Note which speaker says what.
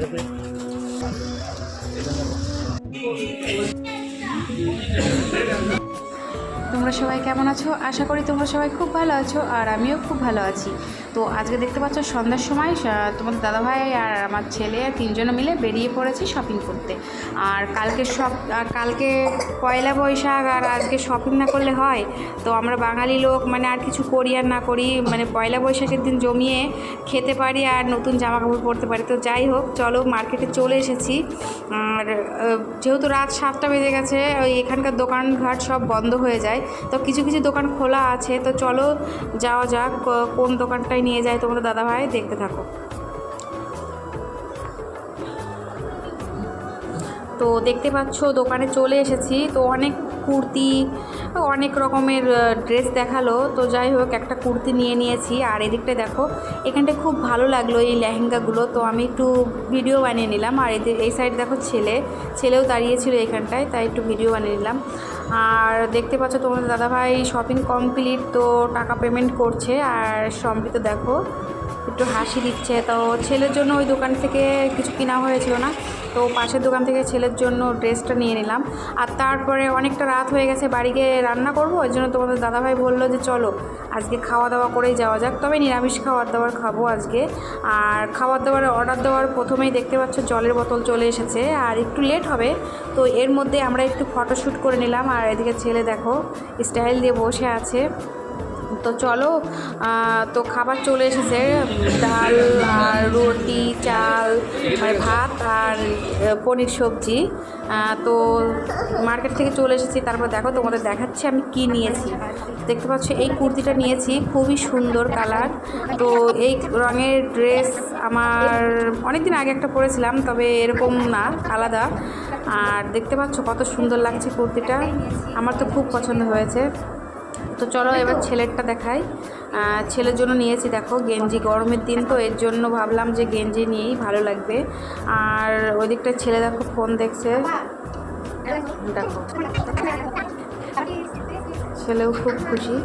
Speaker 1: 이거 는. তোমরা সবাই কেমন আছো? আশা করি তোমরা সবাই খুব ভালো আছো আর আমিও খুব ভালো আছি। তো আজকে দেখতে পাচ্ছ সন্ধ্যার সময় তোমাদের দাদাভাই আর আমার ছেলে তিনজনে মিলে বেরিয়ে পড়েছি শপিং করতে। আর কালকে সব কালকে পয়লা বৈশাখ আর আজকে শপিং না করলে হয়। তো আমরা বাঙালি লোক মানে আর কিছু করি আর না করি মানে পয়লা বৈশাখের দিন জমিয়ে খেতে পারি আর নতুন জামা কাপড় পরতে পারি। তো যাই হোক, চলো মার্কেটে চলে এসেছি। আর যেহেতু রাত সাতটা বেজে গেছে, ওই এখানকার দোকানঘাট সব বন্ধ হয়ে যায়। তো কিছু কিছু দোকান খোলা আছে, তো চলো যাওয়া যাক কোন দোকানটায় নিয়ে যায় তোমরা দাদাভাই, দেখতে থাকো। তো দেখতে পাচ্ছ দোকানে চলে এসেছি, তো অনেক কুর্তি, অনেক রকমের ড্রেস দেখাল। তো যাই হোক, একটা কুর্তি নিয়ে নিয়েছি। আর এদিকটা দেখো এখানটা খুব ভালো লাগল এই লেহেঙ্গাগুলো। তো আমি একটু ভিডিও বানিয়ে নিলাম। আর এদের, এই সাইড দেখো ছেলে, ছেলেও দাঁড়িয়েছিল এখানটায়, তাই একটু ভিডিও বানিয়ে নিলাম। আর দেখতে পাচ্ছ তোমাদের দাদাভাই শপিং কমপ্লিট তো টাকা পেমেন্ট করছে। আর সম্প্রীত দেখো একটু হাসি দিচ্ছে। তো ছেলের জন্য ওই দোকান থেকে কিছু কেনা হয়েছিল না। তো পাশের দোকান থেকে ছেলের জন্য ড্রেসটা নিয়ে নিলাম। আর তারপরে অনেকটা রাত হয়ে গেছে, বাড়ি গিয়ে রান্না করব। ওই জন্য তোমাদের দাদাভাই বলল যে, চলো, আজকে খাওয়া দাওয়া করেই যাওয়া যাক। তবে নিরামিষ খাবার দাবার খাব আজকে। আর খাবার দাবার অর্ডার দেওয়ার প্রথমেই দেখতে পাচ্ছ জলের বোতল চলে এসেছে। আর একটু লেট হবে, তো এর মধ্যে আমরা একটু ফটোশ্যুট করে নিলাম। আর এদিকে ছেলে দেখো, স্টাইল দিয়ে বসে আছে। তো চলো তো খাবার চলে এসেছে। ডাল আর রুটি, চাল মানে ভাত আর পনির সবজি। তো মার্কেট থেকে চলে এসেছি, তারপর দেখো তোমাদের দেখাচ্ছি আমি কি নিয়েছি। দেখতে পাচ্ছ, এই কুর্তিটা নিয়েছি, খুবই সুন্দর কালার। তো এই রঙের ড্রেস আমার অনেক দিন আগে একটা পরেছিলাম, তবে এরকম না, আলাদা। আর দেখতে পাচ্ছ কত সুন্দর লাগছে কুর্তিটা, আমার তো খুব পছন্দ হয়েছে। তো চলো এবার ছেলেরটা দেখাই। ছেলের জন্য নিয়েছি দেখো গেঞ্জি। গরমের দিন তো, এর জন্য ভাবলাম যে গেঞ্জি নিয়েই ভালো লাগবে। আর ওই দিকটা ছেলে দেখো ফোন দেখছে। দেখো। ছেলেও খুব খুশি।